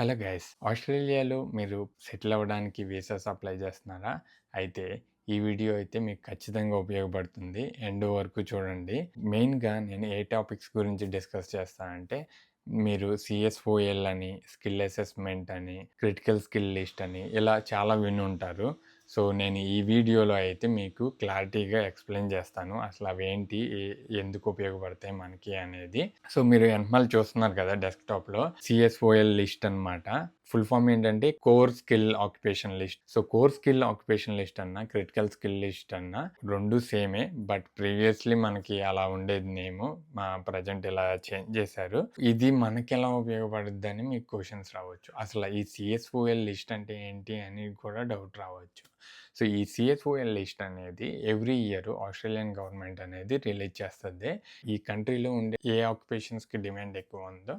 Hello guys. ఆస్ట్రేలియాలో మీరు settle అవ్వడానికి వీసాస్ అప్లై చేస్తున్నారా? అయితే ఈ వీడియో అయితే మీకు ఖచ్చితంగా ఉపయోగపడుతుంది. ఎండ్ వరకు చూడండి. మెయిన్గా నేను ఏ టాపిక్స్ గురించి డిస్కస్ చేస్తానంటే మీరు సిఎస్ఓఎల్ అని స్కిల్ అసెస్మెంట్ అని క్రిటికల్ స్కిల్ లిస్ట్ అని ఇలా చాలా విని ఉంటారు. సో నేను ఈ వీడియోలో అయితే మీకు క్లారిటీగా ఎక్స్ప్లెయిన్ చేస్తాను. అసలు అవేంటి? ఎందుకు ఉపయోగపడతాయి మనకి అనేది. సో మీరు వెనకాల చూస్తున్నారు కదా డెస్క్టాప్లో. సిఎస్ఓఎల్ లిస్ట్ అన్నమాట. ఫుల్ ఫామ్ ఏంటంటే core skill occupation list. So core skill occupation list అన్న క్రిటికల్ స్కిల్ లిస్ట్ అన్న రెండు సేమే. బట్ ప్రీవియస్లీ మనకి అలా ఉండేది నేమ్. మా ప్రజెంట్ ఇలా చేంజ్ చేశారు. ఇది మనకి ఎలా ఉపయోగపడుద్ది అని మీకు క్వశ్చన్స్ రావచ్చు. అసలు ఈ సిఎస్ఓఎల్ లిస్ట్ అంటే ఏంటి అని కూడా డౌట్ రావచ్చు. సో ఈ సిఎస్ఓఎల్ లిస్ట్ అనేది ఎవ్రీ ఇయర్ ఆస్ట్రేలియన్ గవర్నమెంట్ అనేది రిలీజ్ చేస్తుంది. ఈ కంట్రీలో ఉండే ఏ ఆక్యుపేషన్స్కి డిమాండ్ ఎక్కువ ఉందో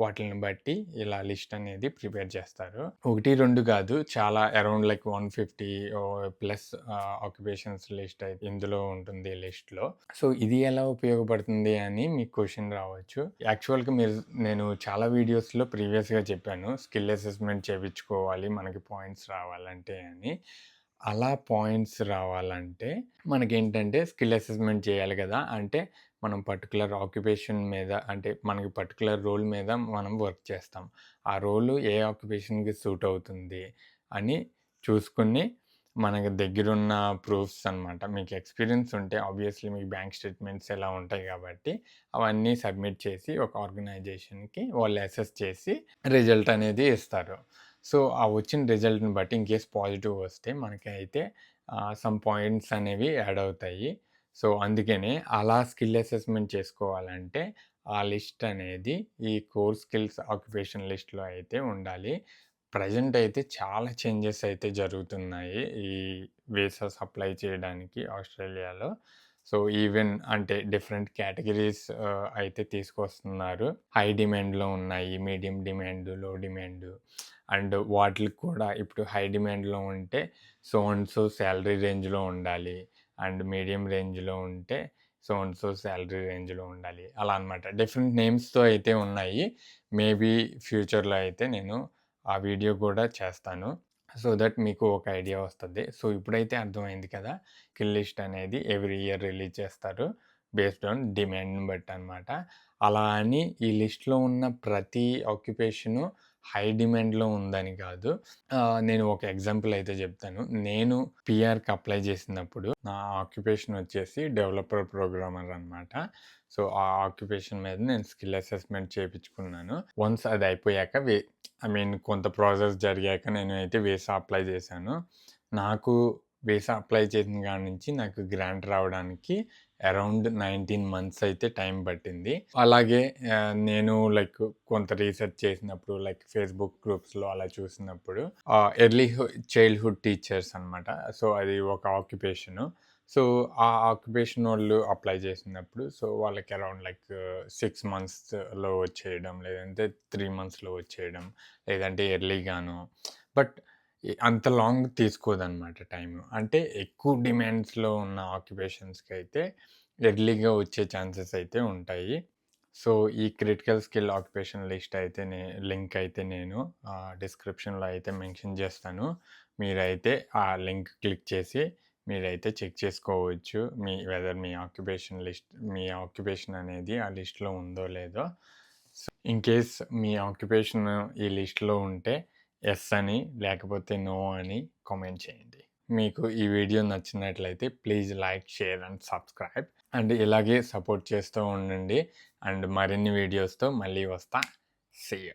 వాటిని బట్టి ఇలా లిస్ట్ అనేది ప్రిపేర్ చేస్తారు. ఒకటి రెండు కాదు. చాలా around like one fifty plus occupations list అయితే ఇందులో ఉంటుంది లిస్ట్లో సో ఇది ఎలా ఉపయోగపడుతుంది అని మీకు క్వశ్చన్ రావచ్చు. యాక్చువల్గా మీరు నేను చాలా వీడియోస్లో ప్రీవియస్గా చెప్పాను. స్కిల్ అసెస్మెంట్ చేయించుకోవాలి మనకి పాయింట్స్ రావాలంటే అని. అలా పాయింట్స్ రావాలంటే మనకేంటంటే స్కిల్ అసెస్మెంట్ చేయాలి కదా. అంటే మనం పర్టికులర్ ఆక్యుపేషన్ మీద అంటే మనకి పర్టికులర్ రోల్ మీద మనం వర్క్ చేస్తాం. ఆ రోల్ ఏ ఆక్యుపేషన్కి సూట్ అవుతుంది అని చూసుకుని మనకి దగ్గరున్న ప్రూఫ్స్ అన్నమాట. మీకు ఎక్స్పీరియన్స్ ఉంటే ఆబ్వియస్లీ మీకు బ్యాంక్ స్టేట్మెంట్స్ ఎలా ఉంటాయి కాబట్టి అవన్నీ సబ్మిట్ చేసి ఒక ఆర్గనైజేషన్కి వాళ్ళు అసెస్ చేసి రిజల్ట్ అనేది ఇస్తారు. సో ఆ వచ్చిన రిజల్ట్ని బట్టి ఇన్ కేస్ పాజిటివ్ వస్తే మనకైతే సమ్ పాయింట్స్ అనేవి యాడ్ అవుతాయి. సో అందుకనే అలా స్కిల్ అసెస్మెంట్ చేసుకోవాలంటే ఆ లిస్ట్ అనేది ఈ కోర్ స్కిల్స్ ఆక్యుపేషన్ లిస్ట్లో అయితే ఉండాలి. ప్రజెంట్ అయితే చాలా చేంజెస్ అయితే జరుగుతున్నాయి ఈ వీసాస్ అప్లై చేయడానికి ఆస్ట్రేలియాలో. సో ఈవెన్ అంటే డిఫరెంట్ కేటగిరీస్ అయితే తీసుకొస్తున్నారు. హై డిమాండ్లో ఉన్నాయి మీడియం డిమాండ్లో డిమాండ్. అండ్ వాటికి కూడా ఇప్పుడు హై డిమాండ్లో ఉంటే సో అండ్ సో శాలరీ రేంజ్లో ఉండాలి. అండ్ మీడియం రేంజ్లో ఉంటే సో అండ్ సో శాలరీ రేంజ్లో ఉండాలి. అలా అనమాట డిఫరెంట్ నేమ్స్తో అయితే ఉన్నాయి. మేబీ ఫ్యూచర్లో అయితే నేను ఆ వీడియో కూడా చేస్తాను. సో దట్ మీకు ఒక ఐడియా వస్తుంది. సో ఇప్పుడైతే అర్థమైంది కదా! కిల్ లిస్ట్ అనేది ఎవ్రీ ఇయర్ రిలీజ్ చేస్తారు బేస్డ్ ఆన్ డిమాండ్ని బట్టి అనమాట అలా అని ఈ లిస్ట్లో ఉన్న ప్రతి ఆక్యుపేషను హై డిమాండ్లో ఉందని కాదు. నేను ఒక ఎగ్జాంపుల్ అయితే చెప్తాను. నేను పిఆర్కి అప్లై చేసినప్పుడు నా ఆక్యుపేషన్ వచ్చేసి డెవలపర్ ప్రోగ్రామర్ అనమాట సో ఆ ఆక్యుపేషన్ మీద నేను స్కిల్ అసెస్మెంట్ చేయించుకున్నాను వన్స్ అది అయిపోయాక వే ఐ మీన్ కొంత ప్రాసెస్ జరిగాక నేను అయితే వేసా అప్లై చేశాను. నాకు వీసా అప్లై చేసిన కాడి నుంచి నాకు గ్రాంట్ రావడానికి అరౌండ్ నైన్టీన్ మంత్స్ అయితే టైం పట్టింది. అలాగే నేను లైక్ కొంత రీసెర్చ్ చేసినప్పుడు లైక్ ఫేస్బుక్ గ్రూప్స్లో అలా చూసినప్పుడు ఎర్లీ చైల్డ్హుడ్ టీచర్స్ అనమాట సో అది ఒక ఆక్యుపేషను. సో ఆ ఆక్యుపేషన్ వాళ్ళు అప్లై చేసినప్పుడు సో వాళ్ళకి అరౌండ్ లైక్ సిక్స్ మంత్స్లో వచ్చేయడం లేదంటే త్రీ మంత్స్లో వచ్చేయడం లేదంటే ఎర్లీగాను. బట్ అంత లాంగ్ తీసుకోదన్నమాట టైం అంటే ఎక్కువ డిమాండ్స్లో ఉన్న ఆక్యుపేషన్స్కి అయితే ఎర్లీగా వచ్చే ఛాన్సెస్ అయితే ఉంటాయి. సో ఈ క్రిటికల్ స్కిల్ ఆక్యుపేషన్ లిస్ట్ అయితే నే లింక్ అయితే నేను డిస్క్రిప్షన్లో అయితే మెన్షన్ చేస్తాను. మీరైతే ఆ లింక్ క్లిక్ చేసి మీరైతే చెక్ చేసుకోవచ్చు. మీ వెదర్ మీ ఆక్యుపేషన్ లిస్ట్ మీ ఆక్యుపేషన్ అనేది ఆ లిస్ట్లో ఉందో లేదో. ఇన్ కేస్ మీ ఆక్యుపేషన్ ఈ లిస్ట్లో ఉంటే ఎస్ అని లేకపోతే నో అని కామెంట్ చేయండి. మీకు ఈ వీడియో నచ్చినట్లయితే please like share and subscribe. And ఇలాగే సపోర్ట్ చేస్తూ ఉండండి. అండ్ మరిన్ని వీడియోస్తో మళ్ళీ వస్తా. సీ